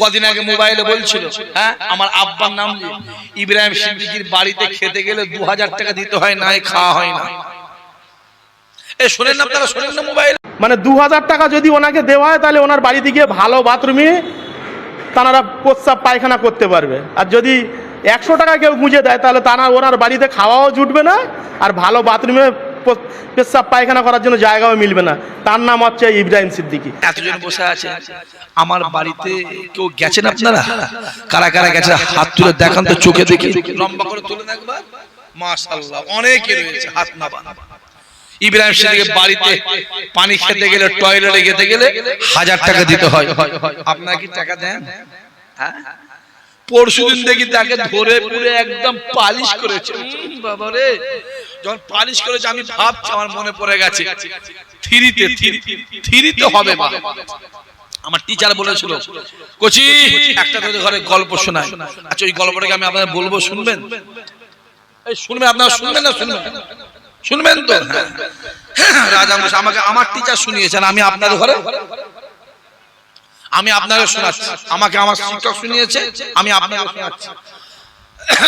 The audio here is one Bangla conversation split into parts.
কদিন আগে মোবাইলে বলছিল হ্যাঁ আমার আব্বার নাম ইব্রাহিম সিদ্দিকির বাড়িতে খেতে গেলে দু হাজার টাকা দিতে হয় না খাওয়া হয় না। এ শোনেন না আপনারা শোনেন না মোবাইল। মানে দু হাজার টাকা যদি ওনাকে দেওয়া হয় তাহলে ওনার বাড়িতে গিয়ে ভালো বাথরুমে তারা প্রস্রাব পায়খানা করতে পারবে। আর যদি একশো টাকা কেউ গুঁজে দেয় তাহলে তারা ওনার বাড়িতে খাওয়াও জুটবে না আর ভালো বাথরুমে পেশাব পায়খানা করার জন্য জায়গাও মিলবে না। তার নাম হচ্ছে ইব্রাহিম সিদ্দিকী। এতজন বসে আছে, আমার বাড়িতে কেউ গেছেন আপনারা? কারা কারা গেছে? হাত তুলে দেখান তো, চোখে দেখি। লম্বা করে তুলে একবার। মাশাআল্লাহ, অনেকে রয়েছে, হাত না। ইব্রাহিম সিদ্দিকের বাড়িতে পানি খেতে গেলে, টয়লেটে যেতে গেলে হাজার টাকা দিতে হয়। আপনারা কি টাকা দেন? হ্যাঁ? পরশু দিন দেখি তাকে ধরে পুরে একদম পালিশ করেছে। বাবা রে যখন পালিশ করেছে আমি ভাবছি আমার মনে পড়ে গেছে। থ্রিতে থ্রি থ্রিতে হবে আমার টিচার বলেছিল কোচি একটা তোদের ঘরে গল্প শোনায় আচ্ছা ওই গল্পটাকে আমি আপনাদের বলব শুনবেন? এই শুনবেন আপনারা শুনবেন না শুনবেন? শুনবেন তো? হ্যাঁ। রাজা মশাই আমাকে আমার টিচার শুনিয়েছেন আমি আপনাদের ঘরে? আমি আপনাকে শোনাচ্ছি। আমাকে আমার শিক্ষক শুনিয়েছে আমি আপনাকে শোনাচ্ছি।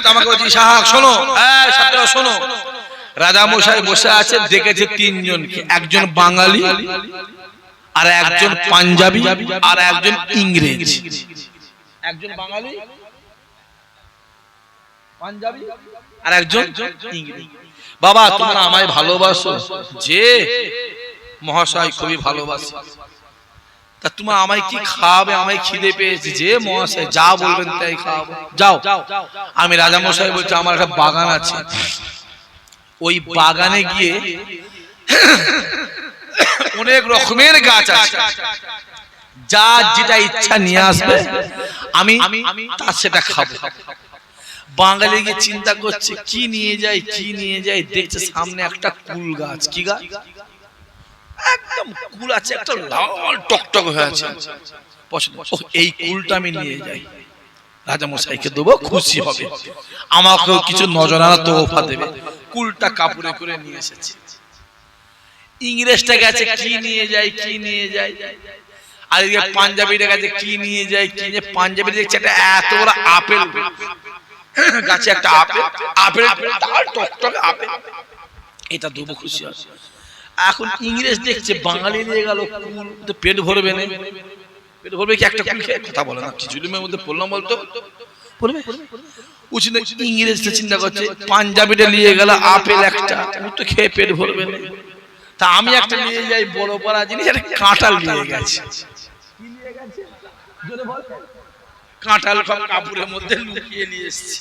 তো আমাকে বলছি সাহা শোনো। হ্যাঁ শোনো। রাজা মশাই বসে আছে দেখেছে তিনজনকে একজন বাঙালি আর একজন পাঞ্জাবি আর একজন ইংরেজ। একজন বাঙালি পাঞ্জাবি আর একজন ইংরেজ। বাবা তোমরা আমায় ভালোবাসো। যে মহাশয় খুবই ভালোবাসে। তা তোমার আমায় কি খাওয়াবে? আমায় খিদে পেয়েছে। যে মহাশয় যা বলবেন তাই খাওয়াবো। যাও। আমি রাজা মশাই বলছি আমার একটা বাগান আছে। ওই বাগানে গিয়ে অনেক রকমের গাছ আছে। যা যেটা ইচ্ছা নিয়ে আসবে, আমি তার সেটা খাব। বাঙালি গিয়ে চিন্তা করছে, কি নিয়ে যায়, কি নিয়ে যায়, দেখছে সামনে একটা কুল গাছ। কি গাছ? একদম কুল আছে, একটা লাল টকটক হয়ে আছে। পছন্দ? এই কুলটা আমি নিয়ে যাই। রাজা মশাইকে দেবো, খুশি হবে। আমাকেও কিছু নজরানা তোফা দেবে। কুলটা কাপড়ে করে নিয়ে এসেছে। ইংরেজটা গেছে, কি নিয়ে যায় কি নিয়ে যায় আর এদিকে পাঞ্জাবিটা গেছে, কি নিয়ে যায় কি নিয়ে পাঞ্জাবি দেখছে একটা এত বড় আপেল। গাছে একটা আপেল আপেল লাল টকটকে আপেল। এটা দেবো খুশি আছে এখন ইংরেজ দেখছে, বাঙালি নিয়ে গেল, কুল পেট ভরবে না। পেট ভরবে কি একটা কুল খেয়ে কথা বলে না? খিচুড়িমের মধ্যে পড়লাম বলতো? পড়বে? উচিত ইংরেজটা চিন্তা করছে পাঞ্জাবিটা নিয়ে গেল আপেল একটা। ও তো খেয়ে পেট ভরবে না। তা আমি একটা নিয়ে যাই বড় পাড়া জিনিস একটা কাঁঠাল নিয়ে গেছে। কাঁঠাল সব কাপড়ের মধ্যে লুকিয়ে নিয়ে এসেছি।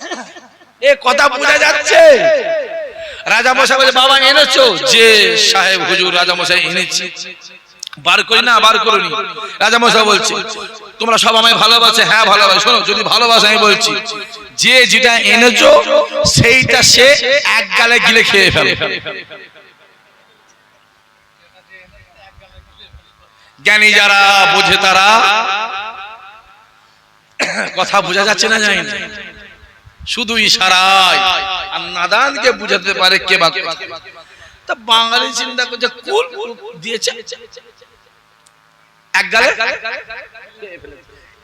এ কথা বোঝা যাচ্ছে। রাজা মশাই বলে বাবা এনেছো? যে সাহেব হুজুর রাজা মশাই এনেছি। বার করি না বার করিনি। রাজা মশাই বলছে তোমরা সব আমায় ভালোবাসে। হ্যাঁ ভালোবাসে। শোনো, যদি ভালোবাসে, আমি বলছি, যে যেটা এনেছো, সেইটা সে এক গালে গিলে খেয়ে ফেলে। জ্ঞানী যারা বোঝে তারা কথা বোঝা যাচ্ছে না জানি শুধু নাদানকে বুঝাতে পারে কে বা তা বাঙালি চিন্তা করছে দিয়েছে? এক গালে?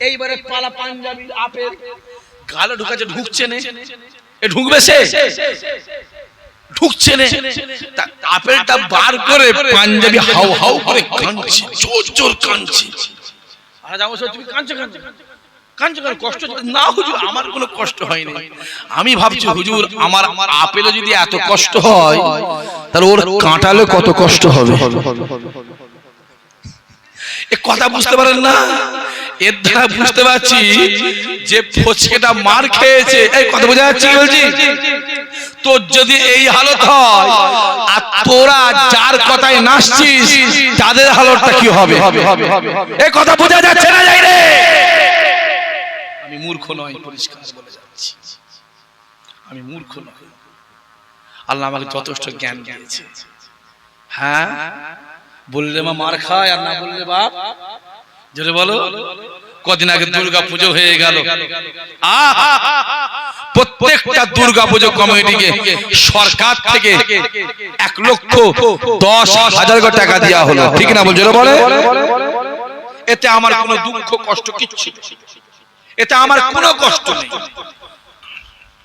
এইবারে পালা পাঞ্জাবি আপেল। গালে ঢুকাচ্ছে ঢুকছে না। এ ঢুকবে সে? ঢুকছে না। আপেলটা বার করে পাঞ্জাবি হাউ হাউ করে কাঁদছে জোর জোর কাঁদছে। আর যাব তুমি কাঁদছো কাঁদছো কাঁদছো কেন? কষ্ট না হুজুর আমার কোনো কষ্ট হয়নি। আমি ভাবছি হুজুর আমার আমার আপেলে যদি এত কষ্ট হয় তাহলে ওর কাঁটালে কত কষ্ট হবে? কথা বুঝতে পারেন না? এর দ্বারা বুঝতে পারছি যে ফচকেটা মার খেয়েছে। এই কথা বোঝা যাচ্ছে বলছি? তোর যদি এই হালত হয়, আর তোরা যার কথায় নাচছিস, তাদের হালতটা কি হবে? এই কথা বোঝা যাচ্ছে না যাই রে? আমি মূর্খ নয়, পরিষ্কার বলে যাচ্ছি। আমি মূর্খ নয়। আল্লাহ আমাকে যথেষ্ট জ্ঞান দিয়েছে। হ্যাঁ? বললে মা মার খায় আর না বললে বাপ। জোরে বলো, কদিন আগে দুর্গা পুজো হয়ে গেল! প্রত্যেকটা দুর্গা পুজো কমিটিকে সরকার থেকে এক লক্ষ দশ হাজার টাকা দেওয়া হলো। ঠিক না বলছো বলে? এতে আমার কোনো দুঃখ, কষ্ট কিচ্ছু এতে আমার কোনো কষ্ট নেই।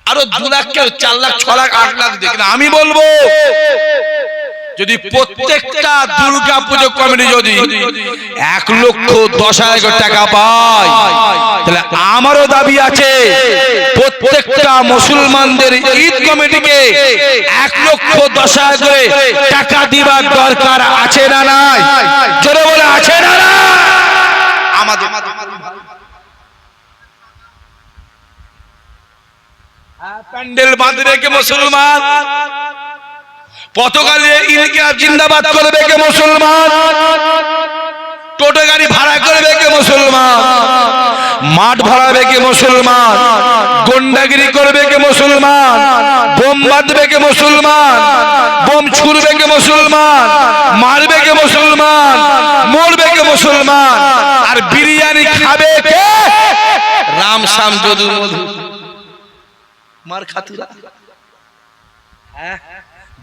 আরও দু লাখ কেউ, চার লাখ, ছ লাখ, আট লাখ দেখি আমি বলব। যদি প্রত্যেকটা দুর্গা পুজো কমিটি যদি এক লক্ষ দশ হাজার টাকা পায় তাহলে আমারও দাবি আছে প্রত্যেকটা মুসলমানদের ঈদ কমিটিকে এক লক্ষ দশ হাজার টাকা দিবার দরকার আছে না নাই? জোরে বলে আছে না না আমাদের প্যান্ডেল বাঁধে রেখে মুসলমান? দিয়ে ইনকিলাব জিন্দাবাদ করবে কে মুসলমান? টোটো গাড়ি ভাড়া করবে কে মুসলমান? মাঠ ভাড়াবে কে মুসলমান? গন্ডাগিরি করবে কে মুসলমান? বোম বাঁধবে কে মুসলমান? বোম ছুড়বে কে মুসলমান? মারবে কে মুসলমান? মরবে কে মুসলমান? আর বিরিয়ানি খাবে কে? রাম শ্যাম যদু মধু। মার খাতুরা। হ্যাঁ।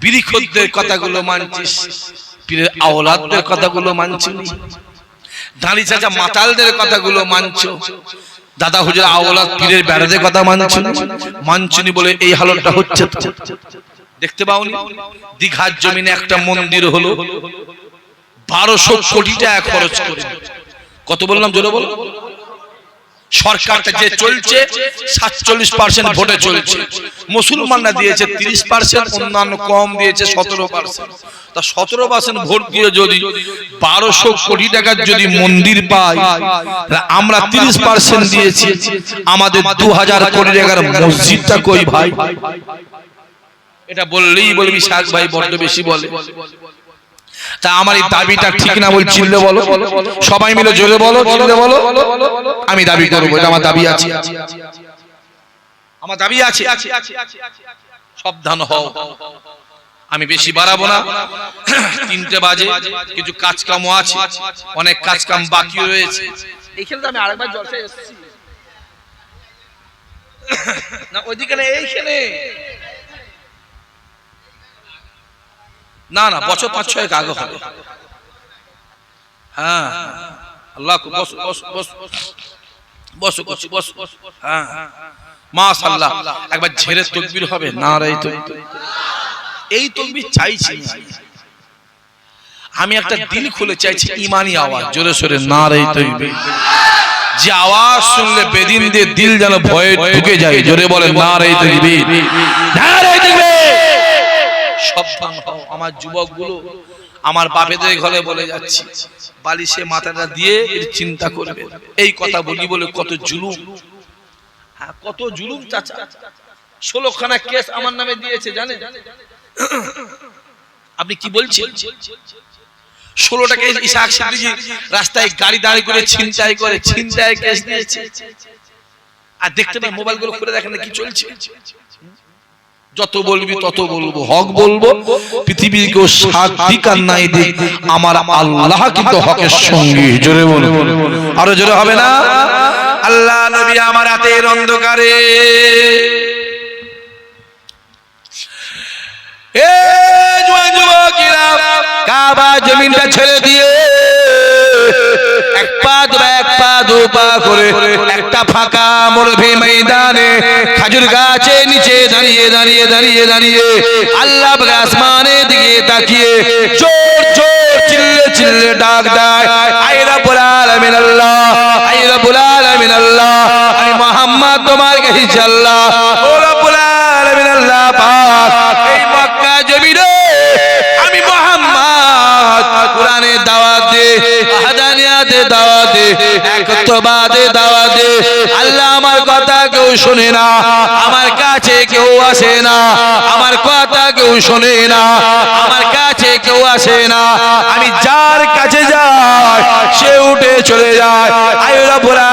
বিড়ি খদ্দের কথাগুলো মানছিস। পীরের আওলাদদের কথাগুলো মানছিনি দাঁড়ি চাচা মাতালদের কথাগুলো মানছো। দাদা হুজুর আওলাদ পীরের বেড়াদের কথা মানছো। মানছুনি বলে এই হালতটা হচ্ছে দেখতে পাওনি? দীঘার জমিনে একটা মন্দির হলো। বারোশো কোটি টাকা খরচ করে। কত বললাম জোরে বলো? সরকারটা যে চলছে, সাতচল্লিশ পার্সেন্ট ভোটে চলছে। মুসলমানরা দিয়েছে তিরিশ পার্সেন্ট অন্যান্য কম দিয়েছে সতেরো পার্সেন্ট তা সতেরো পার্সেন্ট ভোট দিয়ে যদি বারোশো কোটি টাকার যদি মন্দির পাই আমরা তিরিশ পার্সেন্ট দিয়েছি। আমাদের দু হাজার কোটি টাকার মসজিদটা কই ভাই? এটা বললেই বলবি, শাক ভাই বড্ড বেশি বলে। তা আমার এই দাবিটা ঠিক না বল চিল্লে বলো সবাই মিলে জোরে বলো চিল্লে বলো? আমি দাবি করব এটা আমার দাবি আছে। আমার দাবি আছে। সাবধান হও। আমি বেশি বাড়াবো না। তিনটে বাজে কিছু কাজ কামও আছে। অনেক কাজ কাম বাকি রয়েছে। তো আমি আরেকবার জলসায় এসেছি। না ওইদিকে না এইখানে না না, বছর পাঁচ ছয়েক আগে হবে। হ্যাঁ আল্লাহ বস বস বস, বসো বসো বসো হ্যাঁ। মাশাআল্লাহ, একবার ঝেড়ে তকবীর হবে, না রে তো। এই তকবীর চাইছি আমি। একটা দিল খুলে চাইছি, ইমানি আওয়াজ, জোরে সোরে, না রে তকবীর যে আওয়াজ শুনলে বেদিন দিয়ে দিল যেন ভয়ে ঢুকে যায়, জোরে বলে না রে তকবীর। না রে তকবীর। সাবধান হও। আমার যুবকগুলো আমার বাপেদের ঘরে বলে যাচ্ছি, বালিশে মাথাটা দিয়ে এর চিন্তা করবে। এই কথা বলি বলে কত জুলুম। হ্যাঁ কত জুলুম চাচা। ষোলো খানা কেস আমার নামে দিয়েছে জানে আপনি কি বলছেন? ষোলোটাকে ইসাক সিদ্দিকী রাস্তায় গাড়ি দাঁড়িয়ে করে, ছিনতাই করে, ছিনতাই কেস দিয়েছে। আর দেখতে পাই মোবাইলগুলো খুলে দেখেন কি চলছে। যত বলবি তত বলব। হক বলব পৃথিবীর কেউ সাদিক আর নাই দিক আমার আল্লাহ কিন্তু হকের সঙ্গী। জোরে বলো আরও জোরে হবে না? আল্লাহ নবী আমার হাতের অন্ধকারে। এ জোয়ান যুবকেরা কাবা জমিনটা ছেড়ে দিয়ে এক পা দু এক পা দু পা করে, একটা ফাঁকা ময়দানে খাজুর গাছে নিচে দাঁড়িয়ে দাঁড়িয়ে দাঁড়িয়ে দাঁড়িয়ে আল্লাহ দিকে তাকিয়ে চিল্লে চিল্লে ডাক দেয় আল্লাহ আল্লাহ মুহাম্মদ তোমার কাছে আল্লাহ আল্লাহ পাক, এই মক্কা আমার আমার কাছে কেউ আসে না, আমার কথা কেউ শুনে না, আমার কাছে কেউ আসে না। আমি যার কাছে যাই, সে উঠে চলে যায়।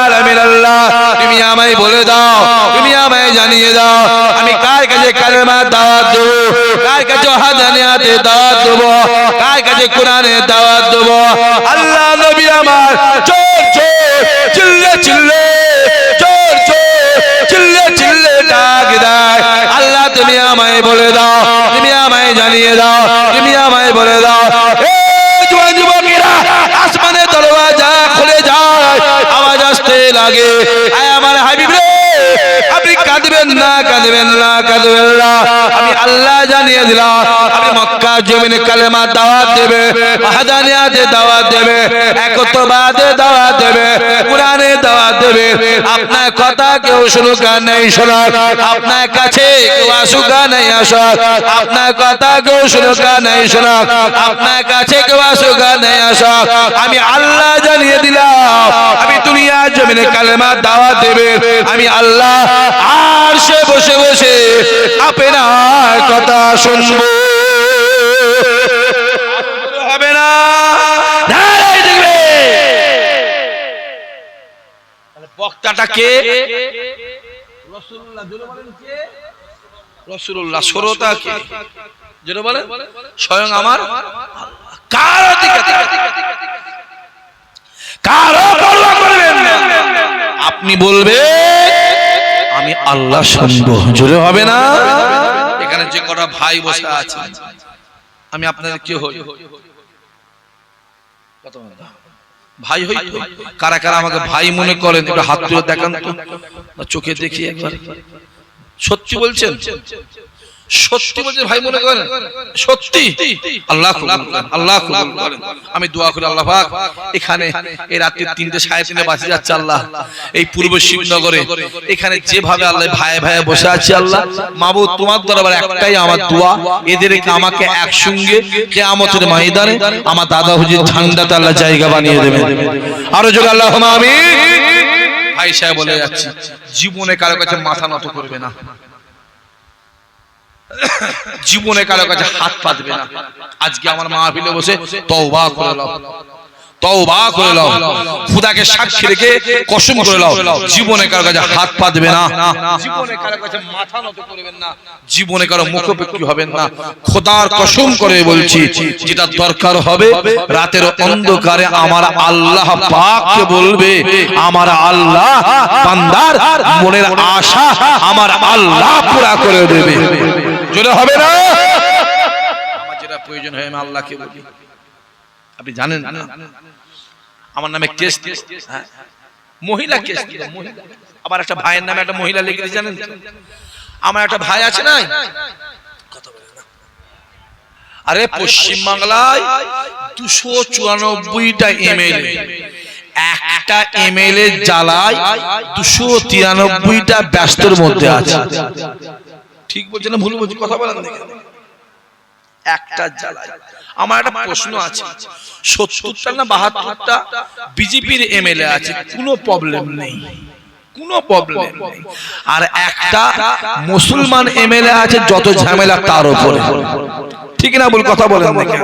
আলামিন আল্লাহ, তুমি আমায় বলে দাও, তুমি আমায় জানিয়ে দাও, আমি কার কাছে কালেমা দাওয়াত দেবো, কার কাছে হাদানিয়াতে দাওয়াত দেবো, কার কাছে কোরআনে দাওয়াত দেবো। আল্লাহ আমার। চোর চোর চিল্লে চিল্লে চোর চোর চিল্লে চিল্লে ডাক দেয়। আল্লাহ, তুমি আমায় বলে দাও, তুমি আমায় জানিয়ে দাও, তুমি আমায় বলে দাও। যুবকেরা আসমানে দরওয়াজা খুলে যায় লাগে আসতে লাগে। কাঁদবেন না কাঁদবেন না কাঁদবেন না। আমি আল্লাহ জানিয়ে দিলাম, আমি মক্কা জমিনে কালেমা দাওয়াত দেবে আহাদানিয়াতে দাওয়াত দেবে, একত্রবাদে দাওয়াত দেবে দেবে আপনার কথা কেউ শুনুক আর নেই শোনা আপনার কাছে কেউ আসুক আর নেই আসা আপনার কথা কেউ শুনুক আর নেই শোনা আপনার কাছে কেউ আসুক আর নেই আসা আমি আল্লাহ জানিয়ে দিলাম আমি দুনিয়া জমিনে কালেমা দাওয়াত দেবে। আমি আল্লাহ আর সে বসে বসে আপনার কথা শুনব। হবে না। বক্তাটা কে? রসুল্লাহ শ্রোতা কে যেটা বলে স্বয়ং আমার কার কারও পরোয়া করবেন আপনি বলবে আমি আল্লাহ শুনব জোরে হবে না? এখানে যে কটা ভাই বসে আছে। আমি আপনাদের কি হই? কত? ভাই হই, কারা কারা আমাকে ভাই মনে করেন, একটু হাত তুলে দেখান তো। চোখে দেখি একবার। সত্যি বলছেন? সত্যি বলছেন ভাই মনে করেন? সত্যি? আল্লাহ আল্লাহ আমি দোয়া করি আল্লাহ এখানে এই রাত্রি তিনটে সাড়ে তিনটে যাচ্ছে আল্লাহ। এই পূর্ব শিবনগরে, এখানে যেভাবে আল্লাহ বসে আছে আল্লাহ। মাবুদ, তোমার দরবার একটাই আমার দোয়া আমাকে একসঙ্গে আমার দাদা হুজির ঝান্ডাতে আল্লাহ জায়গা বানিয়ে দেবে আরও যোগ আল্লাহ আমি ভাই সাহেব বলে যাচ্ছি, জীবনে কারও কাছে মাথা নত করবে না। জীবনে কারও কাছে হাত পাতবে না। আজকে আমার মাহফিলে বসে তওবা করে নাও। তওবা করে নাও। খোদাকে সাক্ষী রেখে কসম করে নাও। জীবনে কারও কাছে হাত পাতবে না। জীবনে কারও কাছে মাথা নত করবেন না। জীবনে কারও মুখোপেক্ষি হবেন না। খোদার কসম করে বলছি যেটা দরকার হবে রাতের অন্ধকারে আমার আল্লাহ পাককে বলবে আমার আল্লাহ বান্দার মনের আশা আমার আল্লাহ পুরা করে দেবে। জোরে হবে না? আমার যেটা প্রয়োজন হয় আমি আল্লাহকে বলি। আপনি জানেন? আমার নামে কেস হ্যাঁ। মহিলা কেস আবার একটা ভাইয়ের নামে একটা মহিলা লিখে দিয়েছে জানেন? আমার একটা ভাই আছে না। আরে পশ্চিম বাংলায় দুশো চুরানব্বইটা এমএলএ একটা এমএলএ জ্বালায় দুশো তিরানব্বইটা ব্যস্তর মধ্যে আছে। ঠিক বলছে না ভুল বলছি কথা বলেন একটা জ্বালায়। আমার একটা প্রশ্ন আছে। সত্তরটা না বাহাত্তরটা বিজেপির এমএলএ আছে কোনো প্রবলেম নেই। কোনো প্রবলেম নেই। আর একটা মুসলমান এমএলএ আছে যত ঝামেলা তার উপরে। ঠিক না বল কথা বলেন না কেন?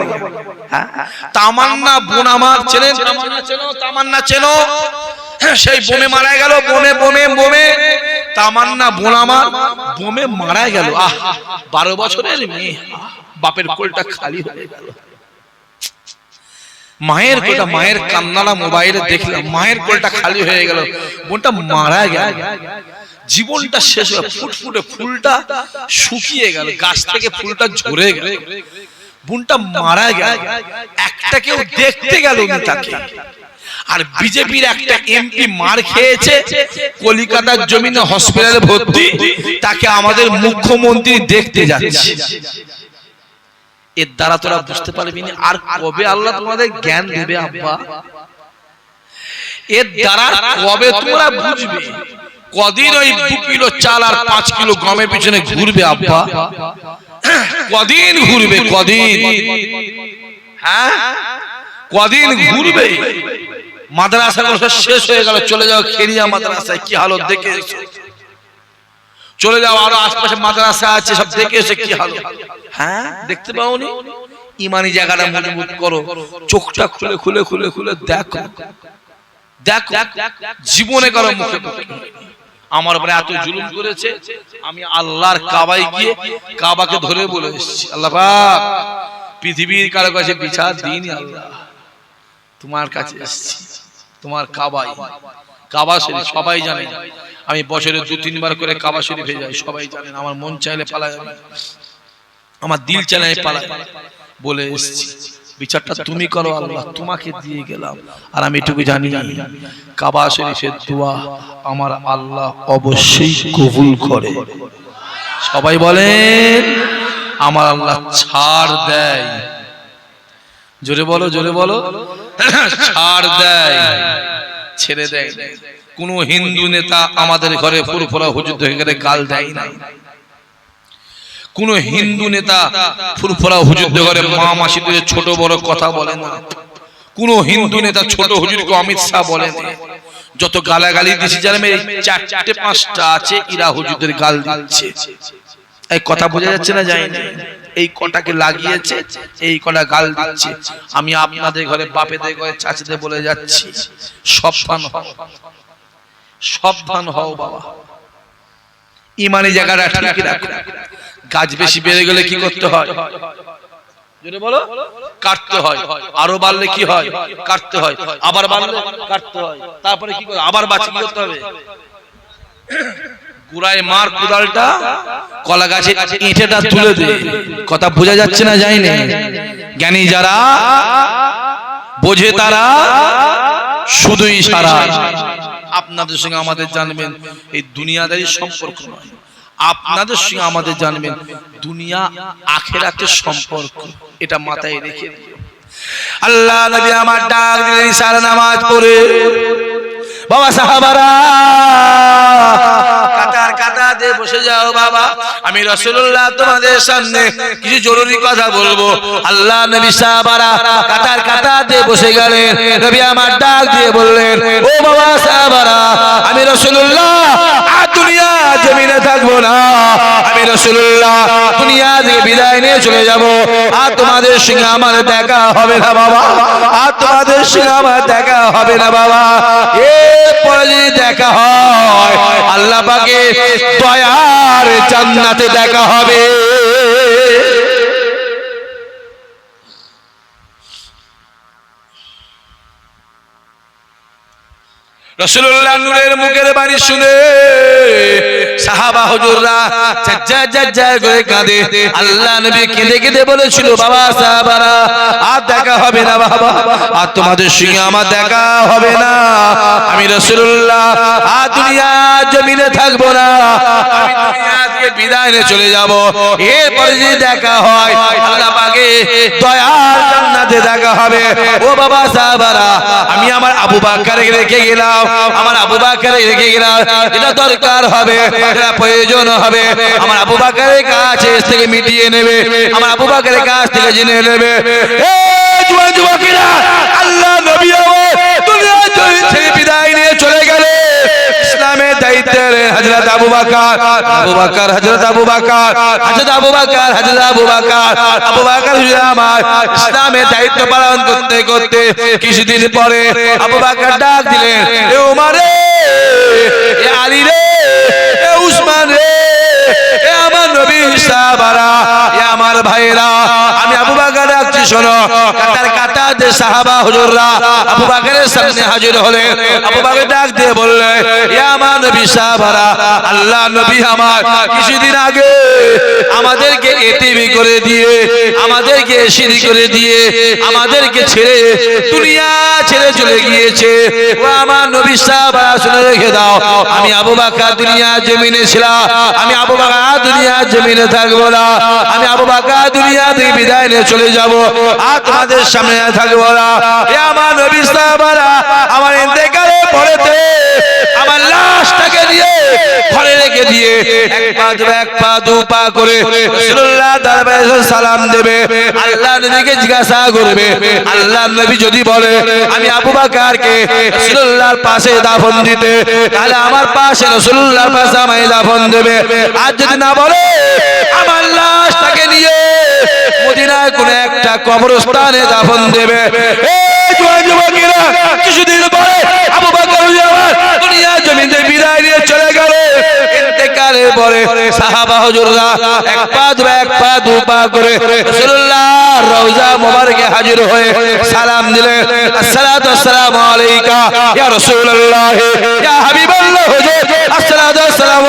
হ্যাঁ? তামান্না বোন আমার চেনেন? তামান্না চেনো? তামান্না চেনো? হ্যাঁ, সেই বোমে মারা গেল বোমে বোমে বোমে। তামান্না বোন আমার বোমে মারা গেল। আহ বারো বছরের মেয়ে। বাপের কোলটা খালি হয়ে গেল। মায়ের কোলটা মায়ের কান্নালা মোবাইলে দেখলাম মায়ের কোলটা খালি হয়ে গেল। বোনটা মারা গেল। জীবনটা শেষ হয়ে ফুটফুটে ফুলটা শুকিয়ে গেল। গাছ থেকে ফুলটা ঝরে গেল। বোনটা মারা গেল। একটা কেউ দেখতে গেল তাকে আর বিজেপির একটা এমপি মার খেয়েছে কলিকাতার জমিনে হসপিটালে ভর্তি। তাকে আমাদের মুখ্যমন্ত্রী দেখতে যাচ্ছে। এর দ্বারা তোরা বুঝতে পারবি না আর কবে আল্লাহ তোমাদের জ্ঞান দেবে আব্বা? এর দ্বারা কবে তোমরা বুঝবে? কদিন ওই দু কিলো চাল আর পাঁচ কিলো গমের পিছনে ঘুরবে আব্বা। কদিন ঘুরবে কদিন। হ্যাঁ? কদিন ঘুরবে। মাদ্রাসা শেষ হয়ে গেল চলে যাও খেরিয়া মাদ্রাসায় কি হালত দেখে এসো। চলে যাও আরও আশপাশে মাদ্রাসা আছে সব দেখে এসে কি হালত? হ্যাঁ দেখতে পাওনি? ইমানি জায়গাটা মজবুত করো চোখটা খুলে খুলে খুলে খুলে দেখো। দেখো জীবনে করো মুখে। আমার উপরে এত জুলুম করেছে আমি আল্লাহর কাবায় গিয়ে কাবাকে ধরে বলে এসেছি। আল্লাহ পাক, পৃথিবীর কারও কাছে বিচার দিন আল্লাহ। তোমার কাছে এসেছি। তোমার কাবাই কাবা শরীফ সবাই জানে। আমি বছরে দু, তিনবার করে কাবা শরীফে যাই, সবাই জানেন আমার মন চাইলে পালাই আমি। আমার দিল চাইলে পালাই বলে এসেছি, বিচারটা তুমি করো আল্লাহ, তোমাকে দিয়ে গেলাম। আর আমি এটুকু জানি, কাবা শরীফের দোয়া আমার আল্লাহ অবশ্যই কবুল করে। সবাই বলেন, আমার আল্লাহ ছাড় দেয়। জোরে বলো জোরে বলো। ছাড় দেয়, ছেড়ে দেয়। কোন হিন্দু নেতা আমাদের ঘরে ফুরফুরা হুজুর হয়ে গেলে গাল দেয় না। কোন হিন্দু নেতা ফুরফুরা হুজুর ঘরে মা মাসিদের ছোট বড় কথা বলে না। কোন হিন্দু নেতা ছোট হুজুরকে অমিত শাহ বলে না। যত গালাগালি দিছি এই চারটে পাঁচটা আছে ইরা হুজুরদের গাল দিচ্ছে। এই কথা বোঝা যাচ্ছে না যাই না এই কটাকে লাগিয়েছে এই কটা গাল দিচ্ছে। আমি আপনাদের ঘরে বাপেদের ঘরে চাচিদের বলে যাচ্ছি সাবধান হও। সাবধান হও বাবা। ইমানি জায়গাটা ঠিক রাখো। গাছ বেশি বেড়ে গেলে কি করতে হয়? বলো। কাটতে হয়। আরও বাড়লে কি হয়? কাটতে হয়। আবার বাড়লে কাটতে হয়। তারপরে কি করে? আবার বাঁচি কি করতে হবে? গুড়ায় মার কোদালটা কলা গাছে ইটেটা তুলে দে। কথা বোঝা যাচ্ছে না যায়নি? জ্ঞানী যারা, বোঝে তারা, শুধুই সারা। আপনাদের সঙ্গে আমাদের জানবেন, এই দুনিয়াদারি সম্পর্ক নয়। আপনাদের সঙ্গে আমাদের জানবেন, দুনিয়া আখেরাতের সম্পর্ক। এটা মাথায় রেখে আল্লাহ নবী আমার ডাক দিলেন ইশারা নামাজ পড়ে। বাবা সাহাবারা দিয়ে বসে যাও বাবা। আমি রসুল্লাহ তোমাদের সামনে কিছু জরুরি কথা বলব। আল্লাহ নবী সাহাবারা কাতার কাতার দিয়ে বসে গেলেন। নবী আমার ডাক দিয়ে বললেন, ও বাবা সাহাবারা, আমি রসুল্লাহ আর দুনিয়া জমিনে থাকব না। আমি রসুল্লাহ দুনিয়া থেকে বিদায় নিয়ে চলে যাব। আর তোমাদের সঙ্গে আমার দেখা হবে না বাবা। আর তোমাদের সঙ্গে আমার দেখা হবে না বাবা। এরপরে যদি দেখা হয়, আল্লাহ পাকে দয়ার জান্নাতে দেখা হবে। রসুল্লাহ নূরের মুখের বাড়ি শুনে সাহাবা হুজুররা জাজ্জা জাজ্জা করে কাঁদে। আল্লাহ নবী কেঁদে কেঁদে বলেছিল, বাবা সাহাবারা, আর দেখা হবে না বাবা। আর তোমাদের সঙ্গে আমার দেখা হবে না। আমি রসুল্লাহ আর দুনিয়া জমিনে থাকব না। আমি দুনিয়া থেকে বিদায় নিয়ে চলে যাব। এরপরে যদি দেখা হয় আল্লাহ পাকে দয়ার জান্নাতে দেখা হবে। ও বাবা সাহাবারা, আমি আমার আবু বাক্কারে রেখে গেলাম। আমার আবু বাক্কারে রেখে গেলাম। এটা দরকার হবে, এটা প্রয়োজন হবে। আমার আবু বাক্কারের কাছে এস থেকে মিটিয়ে নেবে। আমার আবু বাক্কারের কাছ থেকে জেনে নেবে। এ যুবক যুবকেরা আল্লাহ নবী আমার দুনিয়া ছেড়ে বিদায় নিয়ে চলে গেলে ইসলামের দায়িত্বের হযরত আবু বকর। আবু বকর, হযরত আবু বকর। হযরত আবু বকর, হযরত আবু বকর। আবু বকর আমার ইসলামে দায়িত্ব পালন করতে করতে কিছুদিন পরে আবু বকর ডাক দিলেন, এ ওমর রে, এ আলী রে, এ উসমান রে, এ আমার নবী সাহাবারা, এ আমার ভাইরা, আমি আবু বকর ডাকছি শোনো। কাতার কাতার যে সাহাবা হুজুররা আবু বকরের সামনে হাজির হলেন। আবু বকর ডাক দিয়ে বললেন, ইয়া আমার নবী সাহাবারা, আল্লাহ নবী আমার, কিছুদিন আগে আমাদেরকে এটিভি করে দিয়ে, আমাদেরকে সিঁড়ি করে দিয়ে, আমাদেরকে ছেড়ে দুনিয়া ছেড়ে চলে গিয়েছে। ও আমার নবী সাহাবারা, শুনে রেখে দাও, আমি আবু বকর দুনিয়া জমিনে ছিলাম, আমি আবু বকর দুনিয়া জমিনে থাকব না, আমি আবু বকর দুনিয়া থেকে বিদায় নিয়ে চলে যাব। আর তোমাদের সামনে থাকব আমার আমার ইন্তেকালের পরেতে আমার লাশটাকে দিয়ে আমি পাশে দাফন আমার পাশে দাফন দেবে। আর যদি না বলে, আমার লাশটাকে মদিনায় কোন একটা কবরস্থানে দাফন দেবে। কিছুদিন পরে আবু বকর দুনিয়া জমিনে বিদায় নিয়ে চলে গেল। ইন্তেকালের পরে সাহাবা হুজুররা এক পা দু এক পা দু পা করে রাসূলুল্লাহ রওজা মোবারকে হাজির হয়ে সালাম দিলেন। আসসালাতু আসসালামু আলাইকা ইয়া রাসূলুল্লাহ, ইয়া হাবিবাল্লাহ হুজুর। আসসালাতু আসসালামু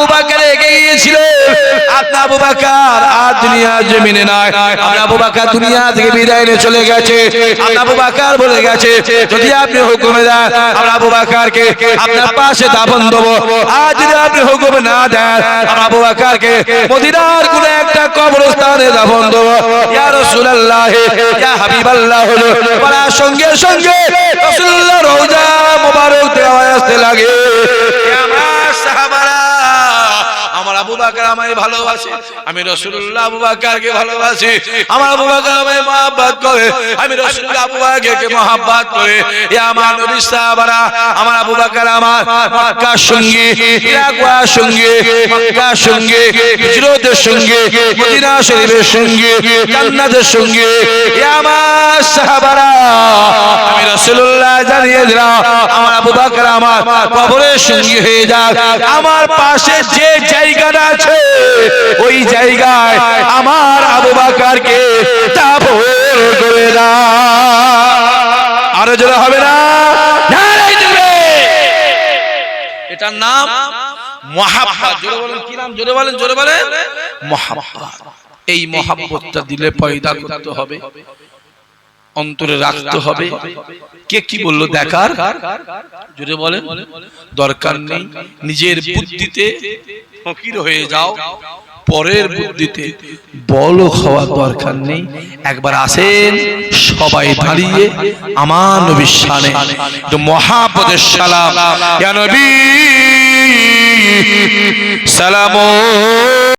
আবু বকর এগিয়ে গিয়েছিলেন আপনার আবু বকর আর দুনিয়া জমিনে নিয়ে। সঙ্গে সঙ্গে রাসূলুল্লাহ আমায় ভালোবাসে। আমি রসুল্লাহ ভালোবাসি। আমার আমায় মহাব্বত করে। আমি রসুল্লাহ মহাব্বত করে। নবী সাহাবারা, আমার আমার হিজরতের মদিনা শরীফের জান্নাতের সাহাবারা, আমি রসুল্লাহ জানিয়ে দিলাম, আমার আমার কবরের সঙ্গে হয়ে যাক। আমার পাশে যে জায়গাটা আছে। ওই জায়গায় আমার আবু বাকারকে দাফন করে দাও আরও জোরে হবে না? এটার নাম জোরে বলেন, কি নাম? জোরে বলেন জোরে বলেন। এই মহাব্বতটা দিলে পয়দা করতে হবে। অন্তরে রাখতে হবে। কে কি বলল? দেখার। জোরে বলেন। দরকার নেই। নিজের বুদ্ধিতে ফকির হয়ে যাও। পরের বুদ্ধিতে বল খাওয়ার দরকার নেই। একবার আসেন সবাই দাঁড়িয়ে আমার নবীর একটু মহাপদের সালাম। নবী সালাম